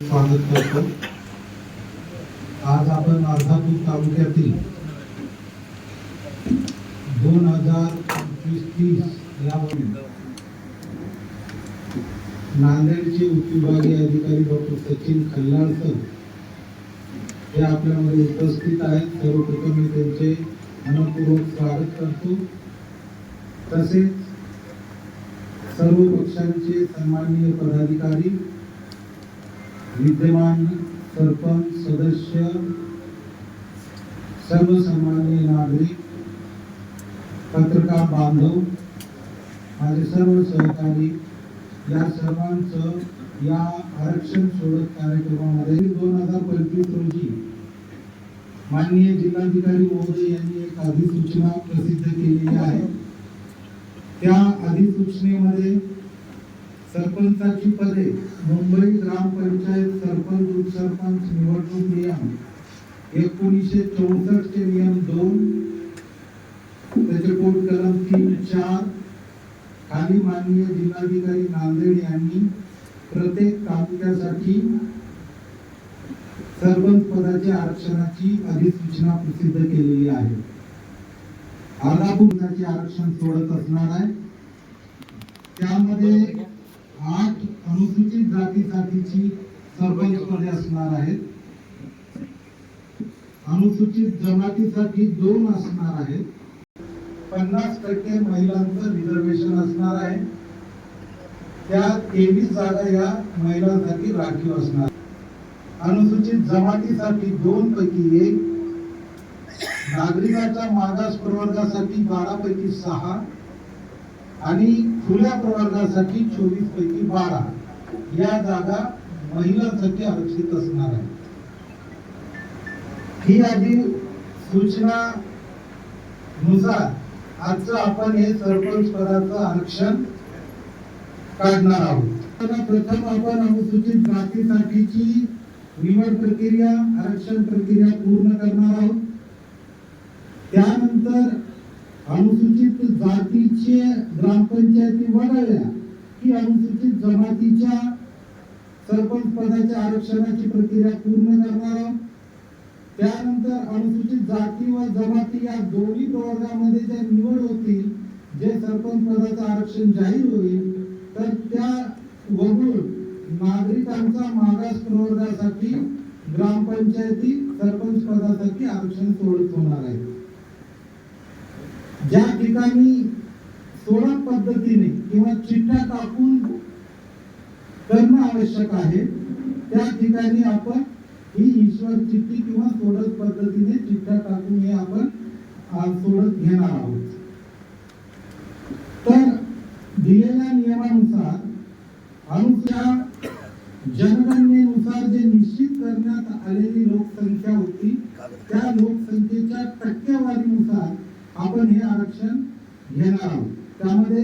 स्वागत करतो. आज आपण अर्धापूर तालुक्यातील दोन हजार पंचवीस तीस यावरून नांदेडचे उपविभागीय अधिकारी डॉक्टर सचिन खल्लाळ हे आपल्यामध्ये उपस्थित आहेत. सर्वप्रथम मी त्यांचे मनपूर्वक स्वागत करतो. तसेच सर्व पक्षांचे सन्माननीय पदाधिकारी विद्यमान सरपंच सदस्य सर्वसामान्य नागरिक पत्रकार बांधव माझे सर्व सहकारी या सर्वांचं या आरक्षण सोडत कार्यक्रमामध्ये दोन हजार पंचवीस रोजी माननीय जिल्हाधिकारी महोदय यांनी एक अधिसूचना प्रसिद्ध केलेली आहे. त्या अधिसूचनेमध्ये सरपंचाची पदे. मुंबई ग्रामपंचायत सरपंच उपसरपंच निवडणूक नियम. एकोणीसशे चौसष्ट चे नियम दोन. त्याचे कोट कलम तीन चार. खाली माननीय जिल्हाधिकारी नांदेड यांनी प्रत्येक तालुक्यासाठी सरपंच पदाच्या आरक्षणाची अधिसूचना प्रसिद्ध केलेली आहे. अर्धापूरसाठी आरक्षण सोडत असणार आहे. त्यामध्ये आठ अनुसूचित जातीसाठीची सरपंच पदे असणार आहेत. अनुसूचित जमातीसाठी दोन असणार आहेत. पन्नास टक्के महिलांचं रिझर्वेशन असणार आहे. त्या तेवीस जागा या महिलांसाठी राखीव असणार. अनुसूचित जमातीसाठी दोन पैकी एक. नागरिकाच्या मागास प्रवर्गासाठी बारा पैकी सहा. आणि खुल्या प्रवर्गासाठी चोवीस पैकी बारा या जागा महिलांसाठी आरक्षित असणार आहे ही आधी सूचना नुसार आजचं आपण हे सरपंच पदाचं आरक्षण काढणार आहोत. प्रथम आपण अनुसूचित जातीसाठीची निवड प्रक्रिया आरक्षण प्रक्रिया पूर्ण करणार आहोत. त्यानंतर अनुसूचित जातीचे ग्रामपंचायती वगळल्या की अनुसूचित जमातीच्या सरपंच पदाच्या आरक्षणाची प्रक्रिया पूर्ण करणार आहोत त्यानंतर अनुसूचित जाती व जमाती या दोन्ही प्रवर्गामध्ये ज्या निवड होतील जे सरपंच पदाचं आरक्षण जाहीर होईल तर त्या वगळून नागरिकांचा मागास प्रवर्गासाठी ग्रामपंचायती सरपंच पदासाठी आरक्षण सोडत होणार आहे. ज्या ठिकाणी सोडत पद्धतीने किंवा चिठ्ठ्या टाकून करणं आवश्यक आहे त्या ठिकाणी आपण ही ईश्वर चिठ्ठी किंवा सोडत पद्धतीने चिठ्ठ्या टाकून हे आपण सोडत घेणार आहोत. तर दिलेल्या नियमानुसार अनुसार जनगणनेनुसार जे निश्चित करण्यात आलेली लोकसंख्या होती त्या लोकसंख्येच्या टक्केवारीनुसार आपण हे आरक्षण घेणार आहोत. त्यामध्ये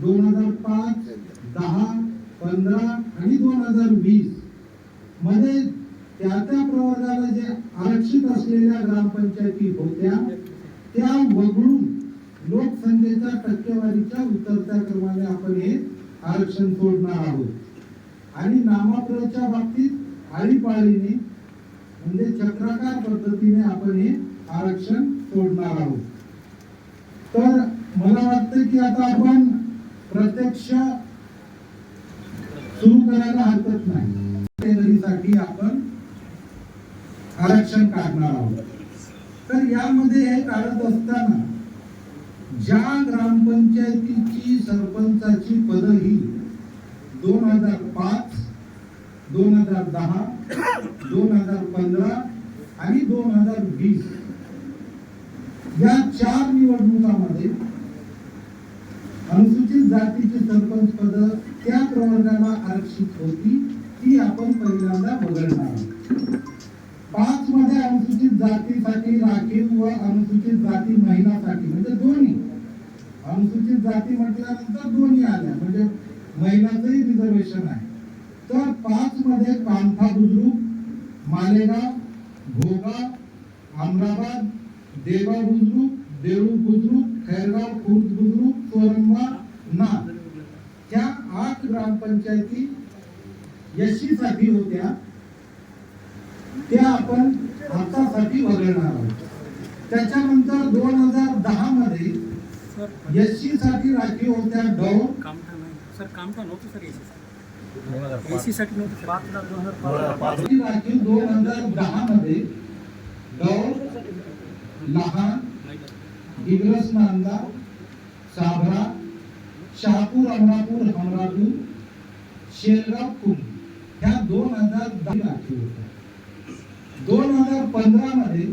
दोन हजार पाच दहा पंधरा आणि दोन हजार वीसमध्ये त्या त्या प्रवर्गाला जे आरक्षित असलेल्या ग्रामपंचायती होत्या त्या वगळून लोकसंख्येच्या टक्केवारीच्या उतरत्या क्रमाने आपण हे आरक्षण सोडणार आहोत. आणि नामाप्रच्या बाबतीत आळीपाळीने म्हणजे चक्राकार पद्धतीने आपण हे आरक्षण सोडणार आहोत. तर मला वाटतं की आता आपण प्रत्यक्ष सुरू करायला हरकत नाही. आपण आरक्षण काढणार आहोत. तर यामध्ये हे काढत असताना ज्या ग्रामपंचायतीची सरपंचाची पद ही दोन हजार पाच दोन हजार दहा दोन हजार पंधरा आणि दोन हजार वीस या चार निवडणुकामध्ये अनुसूचित जातीची सरपंच पद त्या प्रवर्गाला आरक्षित होती ती आपण पहिल्यांदा वगळणार आहोत. पाच मध्ये अनुसूचित जातीसाठी राखीव व अनुसूचित जाती महिलासाठी म्हणजे दोन्ही. अनुसूचित जाती म्हटल्यानंतर दोन्ही आल्या म्हणजे महिलाचंही रिझर्वेशन आहे. तर पाच मध्ये कांथा बुद्रुक मालेगाव भोगा अहमदाबाद देवा बुद्रुक देऊळ बुद्रुक खैरगाव खुर्द बुद्रुक चोरंबा ना त्या आठ ग्रामपंचायती एससी साठी जाती होत्या. त्या आपण आतासाठी वगळणार आहोत. त्याच्यानंतर दोन हजार दहा मध्ये सर एससी साठी राखीव होत्या डौ कामठा नाही. सर कामठा नव्हतं सर एसी एसी साठी नव्हतं राखीव दोन हजार दहा मध्ये लहान दिग्रस नांदा साभरा शहापूर अमरापूर हमरापूर शेलगाव कुंभ. ह्या दोन हजार दहा राखीव होत्या. दोन हजार पंधरा मध्ये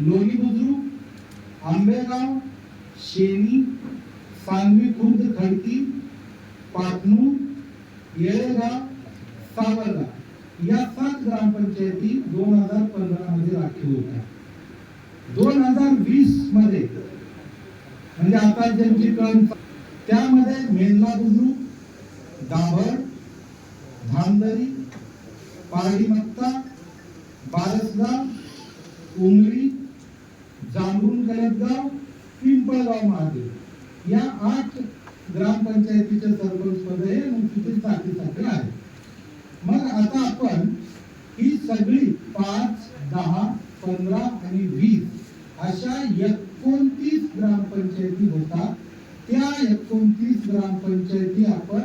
लोणी बुद्रुक आंबेगाव शेनी सांगवी खुर्द खडकी पाटणूर येळेगाव सावरगाव. या सात ग्रामपंचायती दोन हजार पंधरा मध्ये राखीव होत्या. दोन हजार वीसमध्ये म्हणजे आता ज्यांची कळण त्यामध्ये मेंदला बुद्रुक दाभर धामदरी पारडीमत्ता बारसगाव उमरी जांभरून कलतगाव पिंपळगाव महादेव. या आठ ग्रामपंचायतीच्या सरपंच पद हे अनुसूचित जातीसाठी आहे मग आता आपण ही सगळी पाच दहा पंधरा आणि वीस अशा एकोणतीस ग्रामपंचायती होतात. त्या एकोणतीस ग्रामपंचायती आपण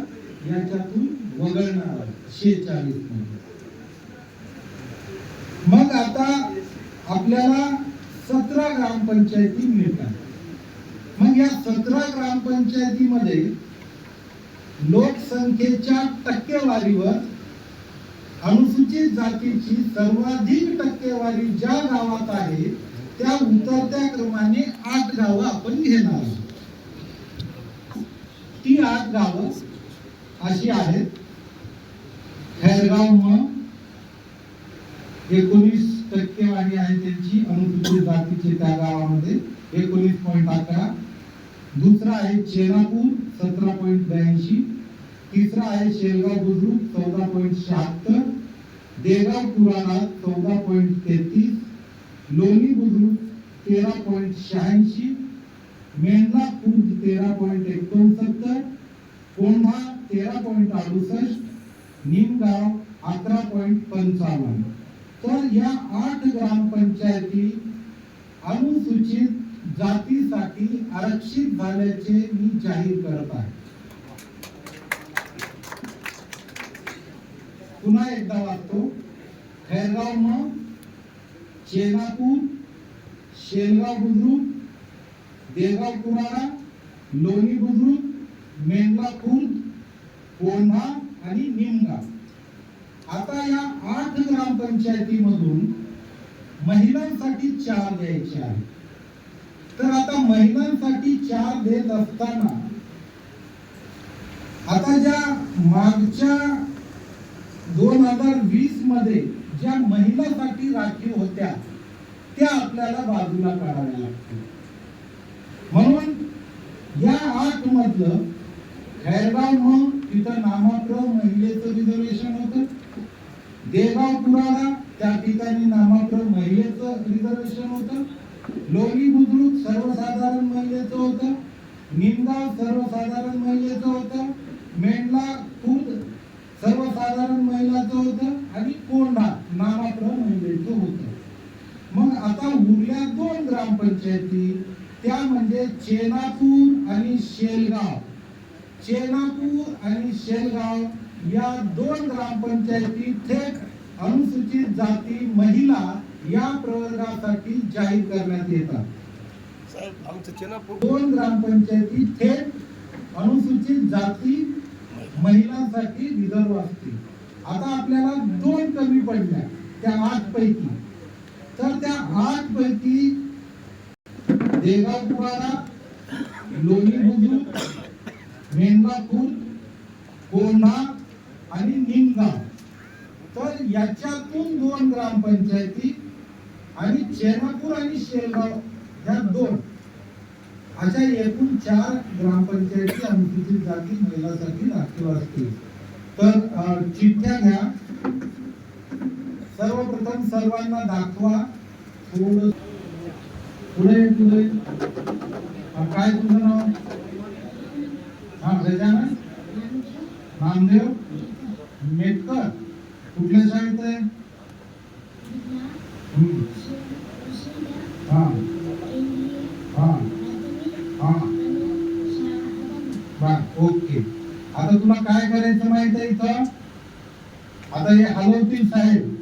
याच्यातून वगळणार आहोत. शेचाळीसमध्ये म्हणजे. मग आता आपल्याला सतरा ग्रामपंचायती मिळतात. मग या सतरा ग्रामपंचायतीमध्ये लोकसंख्येच्या टक्केवारीवर अनुसूचित जातीची सर्वाधिक टक्केवारी ज्या गावात आहे त्या उतरत्या क्रमाने आठ गावं आपण घेणार. आहोत ती आठ गावं अशी आहेत. हेरगाव म एकोणीस टक्केवारी आहे त्यांची अनुसूचित जातीची त्या गावामध्ये एकोणीस पॉईंट अकरा. दुसरा आहे चेनापूर सतरा पॉईंट ब्याऐंशी. तिसरा आहे शेलगाव बुद्रुक चौदा पॉईंट शहात्तर. देगाव पुराणा चौदा पॉईंट तेहतीस. लोणी बुद्रुक तेरा पॉईंट शहाऐंशी मेंढा खुर्द तेरा पॉईंट एकोणसत्तर कोंढा तेरा पॉईंट अडुसष्ट निमगाव अकरा पॉईंट पंचावन्न. तर या आठ ग्रामपंचायती अनुसूचित जातीसाठी आरक्षित झाल्याचे मी जाहीर करत आहे. पुन्हा एकदा वाचतो. खैरगाव मग शेनापूर शेलवा बुद्रुक देगाव पुराणा लोणी बुद्रुक मेंढला खुर्द कोंढा आणि निमगाव. आता या आठ ग्रामपंचायतीमधून महिलांसाठी चार द्यायचे आहे तर आता महिलांसाठी चार देत असताना आता ज्या मागच्या दोन हजार वीसमध्ये ज्या महिलासाठी राखीव होत्या त्या आपल्याला बाजूला काढाव्या लागतील. म्हणून या आठ मधलं खैरगाव मग तिथं नामाप्र महिलेचं रिझर्वेशन होतं. देगाव पुराणा त्या ठिकाणी नामाप्र महिलेचं रिझर्वेशन होतं. लोणी बुद्रुक सर्वसाधारण महिलेचं होतं. निमगाव सर्वसाधारण महिलेचं होतं. मेंढला खुर्द सर्वसाधारण महिलाचं होतं. आणि कोंढा नामाप्र महिलेचं होतं. मग आता उरल्या दोन ग्रामपंचायती त्या म्हणजे चेनापूर आणि शेलगाव. चेनापूर आणि शेलगाव या दोन ग्रामपंचायती थेट अनुसूचित जाती महिला या प्रवर्गासाठी जाहीर करण्यात येतात. दोन ग्रामपंचायती थेट अनुसूचित जाती महिलांसाठी रिझर्व असतील. आता आपल्याला दोन कमी पडल्या त्या आठ पैकी तर त्या आठ पैकी देगाव पुराणा लोणी बुद्रुक मेंदापूर कोंढा आणि निमगाव. तर याच्यातून दोन ग्रामपंचायती आणि चेनापूर आणि शेलगाव ह्या दोन. अशा एकूण चार ग्रामपंचायती अनुसूचित जाती महिलांसाठी राखीव असतील. तर चिठ्ठ्या घ्या. सर्वप्रथम सर्वांना दाखवा. पुढे पुढे काय तुझं नाव हा गजानन नामदेव मेटकर कुठल्या हम्म. हा हा हा बर ओके आता तुला काय करायचं माहीत आहे इथं आता हे हलवतील साहेब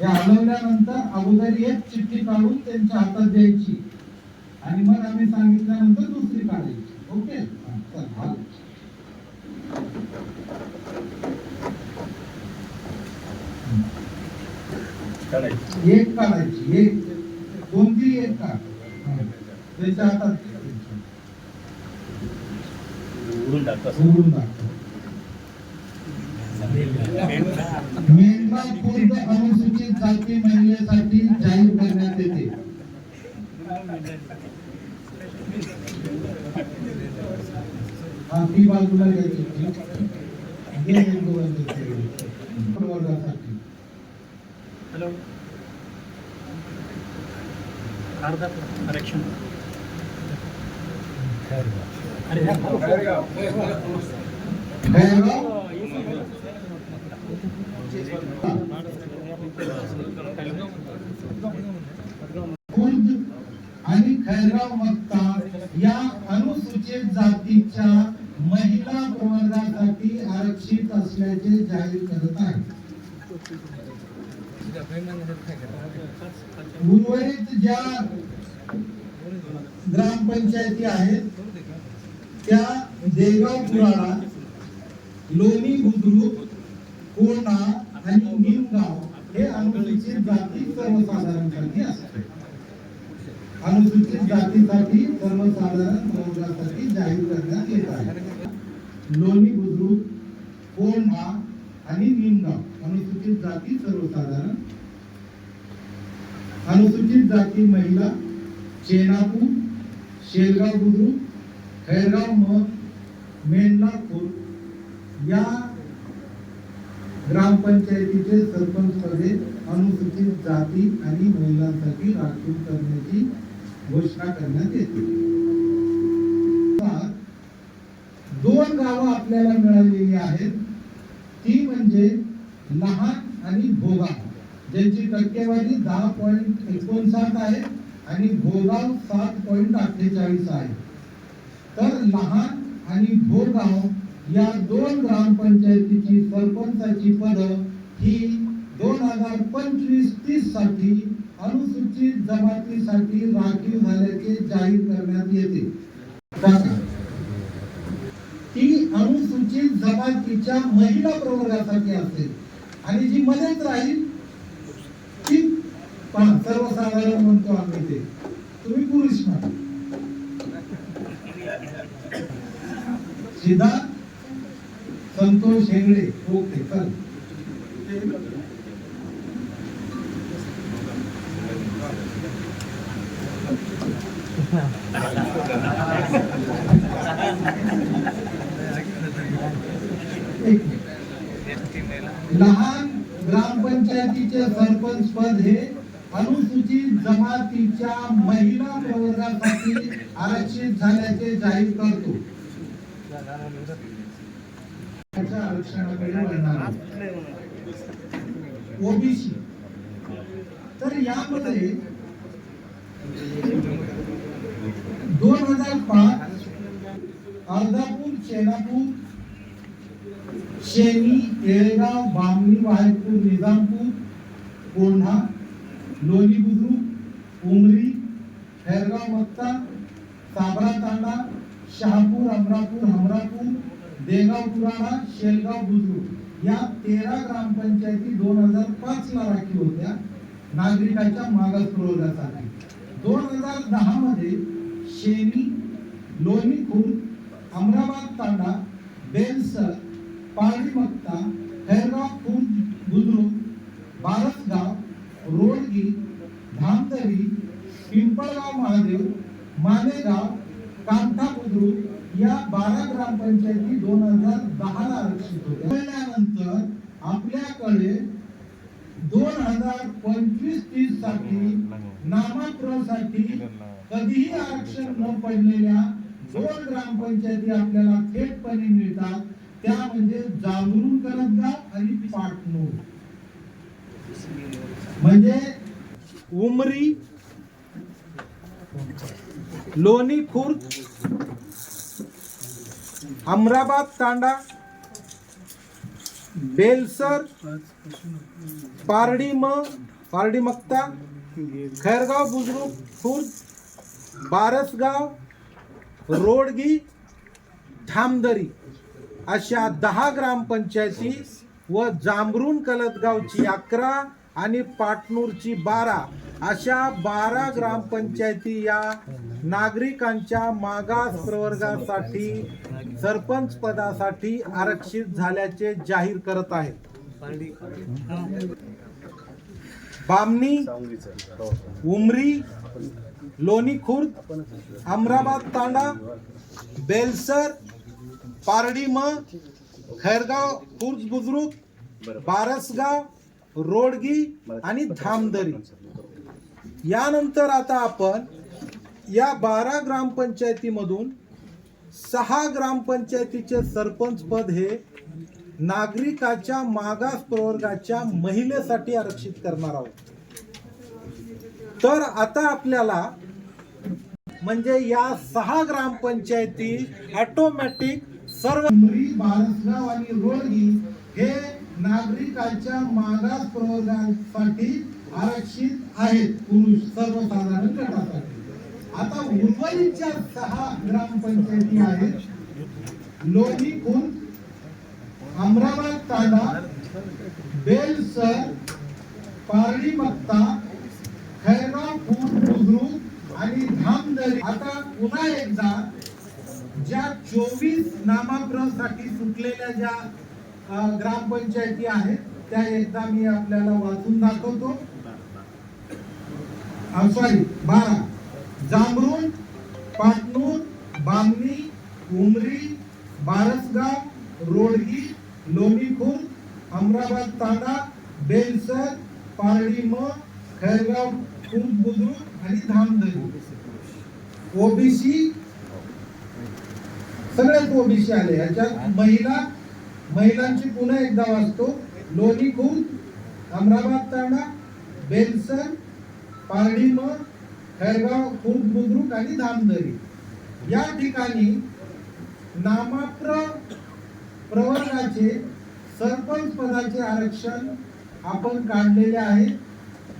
हे हलवल्यानंतर अगोदर एक चिठ्ठी काढून त्यांच्या हातात द्यायची आणि मग आम्ही सांगितल्यानंतर दुसरी काढायची ओके हा, चल हलव. एक काढायची एक कोणती एक हा. त्याच्या हातात. उघडून दाखव मेंढरा खुर्द अनुसूचित जाती महिलेसाठी जाहीर करण्यात येते ती बाजूला घ्यायची हे एक वर्गासाठी हॅलो अर्धा आरक्षण अरे खैरगाव खुर्द आणि खैरगाव वक्ता या अनुसूचित जातीच्या महिला प्रवर्गासाठी आरक्षित असल्याचे जाहीर करत आहे उर्वरित ज्या ग्रामपंचायती आहेत त्या देगाव पुराणा लोणी बुद्रुक कोणा आणि निमगाव हे अनुसूचित जाती सर्वसाधारणसाठी असतात. अनुसूचित जातीसाठी सर्वसाधारण प्रवर्गासाठी जाहीर करण्यात येत आहे. लोणी बुद्रुक कोंढा आणि निमगाव अनुसूचित जाती सर्वसाधारण. अनुसूचित जाती महिला चेनापूर शेलगाव बुद्रुक खैरगाव मग मेंढनापूर या ग्रामपंचायतीचे सरपंच पदे अनुसूचित जाती आणि महिलांसाठी राखीव करण्याची घोषणा करण्यात येते दोन गावं आपल्याला मिळालेली आहेत. ती म्हणजे लहान आणि भोगाव ज्यांची टक्केवारी दहा पॉईंट एकोणसाठ आहे आणि भोगाव सात पॉईंट अठ्ठेचाळीस आहे. तर लहान आणि भोगाव या दोन ग्रामपंचायतीची सरपंचाची पद ही दोन हजार पंचवीस तीससाठी अनुसूचित जमातीसाठी राखीव झाल्याचे जाहीर करण्यात येते. ती अनुसूचित जमातीच्या महिला प्रवर्गासाठी असेल. आणि जी मध्येच राहील ती सर्वसाधारण म्हणतो आम्ही ते. तुम्ही पुरुष म्हणा. सिद्धार्थ संतोष हेगडे. ओके चल एक मिनिट. लहान ग्रामपंचायतीचे सरपंच पद हे अनुसूचित जमातीच्या महिला प्रवर्गासाठी आरक्षित झाल्याचे जाहीर करतो. आरक्षणाकडे ओबीसी. तर यामध्ये दोन हजार पाच शेनापूर शेनी येळगाव बामणी वायपूर निजामपूर कोंढा लोणी बुद्रुक उमरी खैरगाव मक्ता साबरा तांडा शहापूर अमरापूर हमरापूर देगाव पुराणा शेलगाव बुद्रुक. या तेरा ग्रामपंचायती दोन हजार पाच ला राखीव होत्या. नागरिकाच्या मागास प्रवर्गासाठी दोन हजार दहा मध्ये शेनी लोणी खुर्द अमराबाद तांडा बेलसर पारडी हैरगाव खैरगाव खुर्द बुद्रुक बारसगाव रोडगी धामदरी पिंपळगाव महादेव मालेगाव कांठा बुद्रुक या बारा ग्रामपंचायती दोन हजार दहा ला आरक्षित होत्या. आपल्याकडे दोन हजार पंचवीस तीससाठी नामांतरासाठी कधीही आरक्षण न पडलेल्या दोन ग्रामपंचायती आपल्याला थेटपणे मिळतात त्या म्हणजे जागरून करंजगाव आणि पाटनूर म्हणजे उमरी लोणी खुर्द अमराबाद तांडा बेलसर पारडी म पारडी मक्ता खैरगाव बुजुर्ग खुर्द बारसगाव रोडगी ठामदरी अशा दहा ग्रामपंचायती व जांभरून कलतगावची अकरा आणि पाटणूरची बारा अशा बारा ग्रामपंचायती या नागरिकांच्या मागास प्रवर्गासाठी सरपंच पदासाठी आरक्षित झाल्याचे जाहीर करत आहेत. बामणी उमरी लोणी खुर्द अमराबाद तांडा बेलसर पारडीम खैरगाव खुर्द बुद्रुक बारसगाव रोडगी आणि धामदरी. यानंतर आता आपण या बारा ग्रामपंचायतीमधून सहा ग्रामपंचायतीचे सरपंच पद हे नागरिकाच्या मागास प्रवर्गाच्या महिलेसाठी आरक्षित करणार आहोत. तर आता आपल्याला म्हणजे या सहा ग्रामपंचायती ऑटोमॅटिक सर्व बारसगाव आणि रोडगी हे नागरिकांच्या मागास प्रवर्गासाठी आरक्षित आहेत. पुरुष सर्वसाधारण गटासाठी. आता उर्वरितच्या सहा ग्रामपंचायती आहेत. लोणी खुर्द अमराबाद तांडा बेलसर पारडी मक्ता खैरापूर बुद्रुक आणि धामदरी आता पुन्हा एकदा ज्या चोवीस नामाप्रसाठी सुटलेल्या ज्या ग्रामपंचायती आहेत त्या एकदा मी आपल्याला वाचून दाखवतो. सॉरी बारा. जांभरून पाटणूर बामणी उमरी बारसगाव रोडगी लोणीखुर्द अमराबाद तांडा बेलसर पारडीम खैरगाव खुर्द बुद्रुक आणि धामदरी ओबीसी सगळ्यात ओबीसी आले. याच्यात महिला महिलांची पुन्हा एकदा वाचतो. लोणी खुर्द अमराबाद तांडा बेलसर पारडीम खैरगाव खुर्द बुद्रुक आणि धामदरी या ठिकाणी नामाप्र प्रवर्गाचे सरपंच पदाचे आरक्षण आपण काढलेले आहे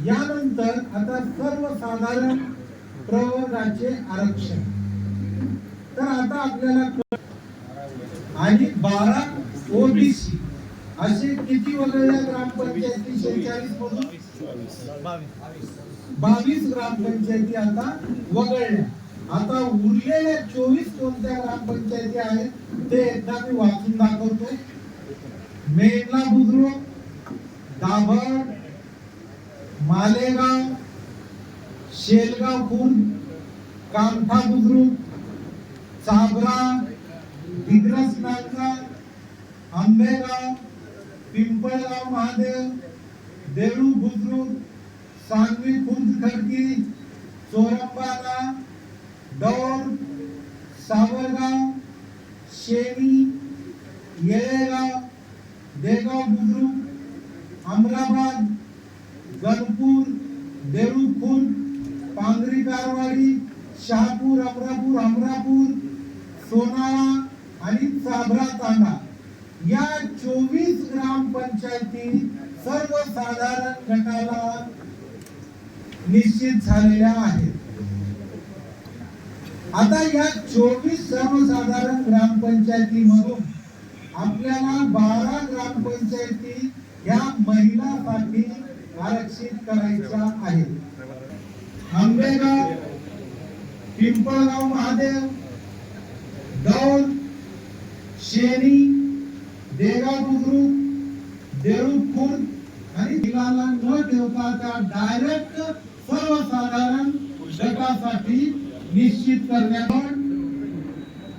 यानंतर आता सर्वसाधारण प्रवर्गाचे आरक्षण. तर आता आपल्याला आणि बारा ओबीसी असे किती वगळल्या ग्रामपंचायती? शेहेचाळीस मधून बावीस ग्रामपंचायती आता वगळल्या. आता उरलेल्या चोवीस कोणत्या ग्रामपंचायती आहेत ते एकदा मी वाचून दाखवतो मेघना बुद्रुक दाभड मालेगाव शेलगाव खुर्द कामठा बुद्रुक चाबरा दिग्रस नांदगाव आंबेगाव पिंपळगाव महादेव देऊळ बुद्रुक सांगवी खुंज खडकी चोरंबाला दौर सावरगाव शेनी येळेगाव देगाव बुद्रुक अमराबाद गणपूर देऊळ खुर्द पांगरी कारवाडी शहापूर अमरापूर अमरापूर सोनाळा आणि चाभरा तांडा. या चोवीस ग्रामपंचायती सर्वसाधारण गटाला निश्चित झालेल्या आहेत. आता या चोवीस सर्वसाधारण ग्रामपंचायती मधून आपल्याला बारा ग्रामपंचायती या महिलासाठी आरक्षित करायचा आहे. आंबेगाव पिंपळगाव महादेव दौंड शेनी देगाव बुद्रुक देऊळ खुर्द आणि दिलाला न ठेवता त्या डायरेक्ट सर्वसाधारण गटासाठी निश्चित करण्यात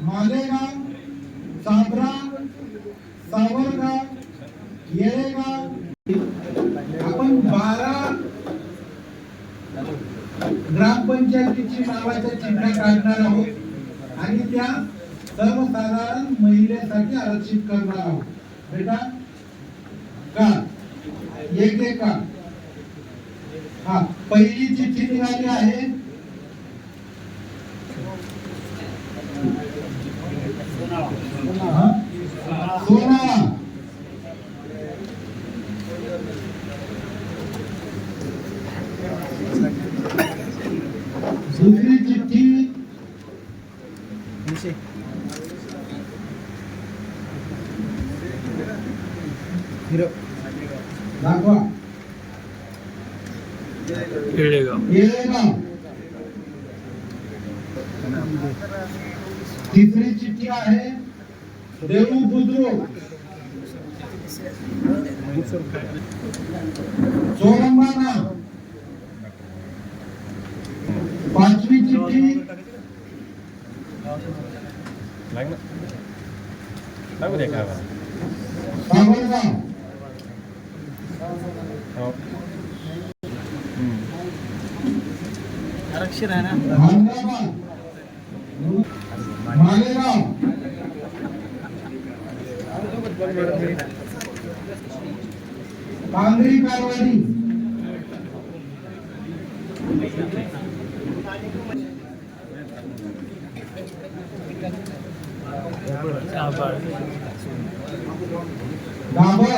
मालेगाव साबरा सावरगाव येळेगाव आपण बारा ग्रामपंचायतीची चिन्ह काढणार आहोत. आणि त्या सर्वसाधारण महिलेसाठी आरक्षित करणार आहोत. बेटा का? एक एक का? हा पहिली चिठ्ठी निघाली आहे हा? सोना दुसरी चिठ्ठी दाखवा येळेगाव तिसरी चिठ्ठी आहे देऊ बुद्रुक चोरंबाना पाचवी चिठ्ठी आरक्षण आहे ना औरंगाबाद मालेगाव कांगरी कारवाडी दाभोळ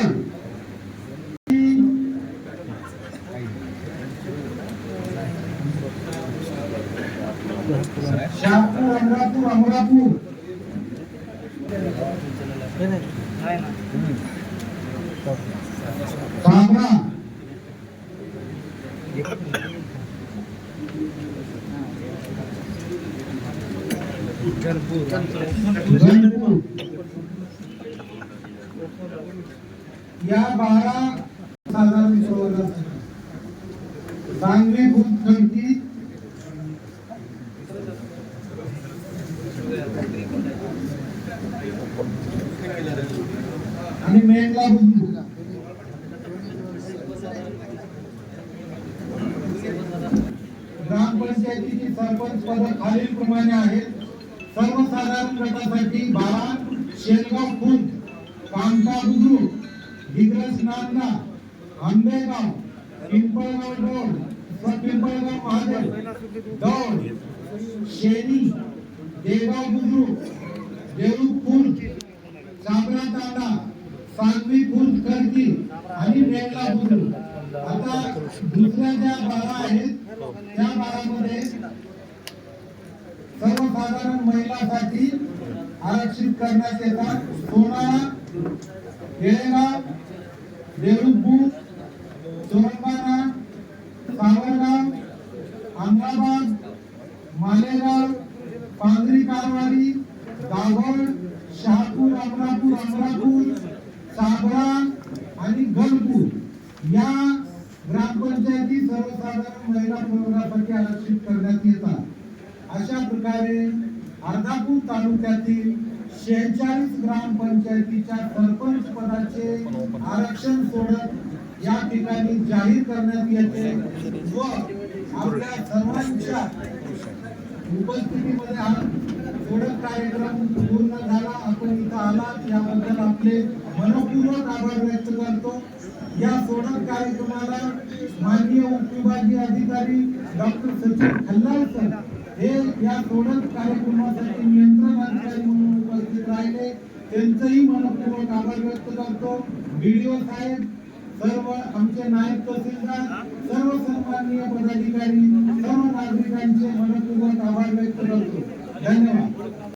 शहापूर अमरापूर अमरापूर कांबरा गणपूर या बारा साधारण प्रवर्गासाठी सांगली बुध खडकी आणि मेघला बुद्रुक ग्रामपंचायतीची सरपंच पद खालील प्रमाणे आहेत सर्वसाधारण गटासाठी बारा शेलगाव खुर्द कामता बुद्रुक दिग्रस नांदा आंबेगाव पिंपळगाव रोड व पिंपळगाव महादेव दौड शेनी देगाव बुद्रुक देऊळ खुर्द चाबरा तांडा सांगवी खुर्द खडकी आणि मेघला बुद्रुक आता दुसऱ्या ज्या बारा आहेत त्या बारामध्ये सर्वसाधारण महिलांसाठी आरक्षित करण्यात येतात. सोनाळा केळेगाव देऊळपूर चोरंबाना सावरगाव अहमदाबाद मालेगाव पांगरी कारवाडी दाभोळ शहापूर अमरापूर अमरापूर साबरा आणि गणपूर या ग्रामपंचायती सर्वसाधारण महिला प्रवर्गासाठी आरक्षित करण्यात येतात अशा प्रकारे अर्धापूर तालुक्यातील शेहेचाळीस ग्रामपंचायतीच्या सरपंच पदाचे आरक्षण सोडत या ठिकाणी जाहीर करण्यात येते व आपल्या सर्वांच्या उपस्थितीमध्ये हा सोडत कार्यक्रम पूर्ण झाला. आपण इथं आलात. याबद्दल आपले मनपूर्वक आभार व्यक्त करतो. या सोडत कार्यक्रमाला माननीय उपविभागीय अधिकारी डॉक्टर सचिन खल्लाळ सर हे या सोडत कार्यक्रमासाठी नियंत्रण अधिकारी म्हणून उपस्थित राहिले. त्यांचंही मनपूर्वक आभार व्यक्त करतो. व्हिडिओ साहेब सर्व आमचे नायब तहसीलदार सर्व सन्माननीय पदाधिकारी सर्व नागरिकांचे मनपूर्वक आभार व्यक्त करतो. धन्यवाद.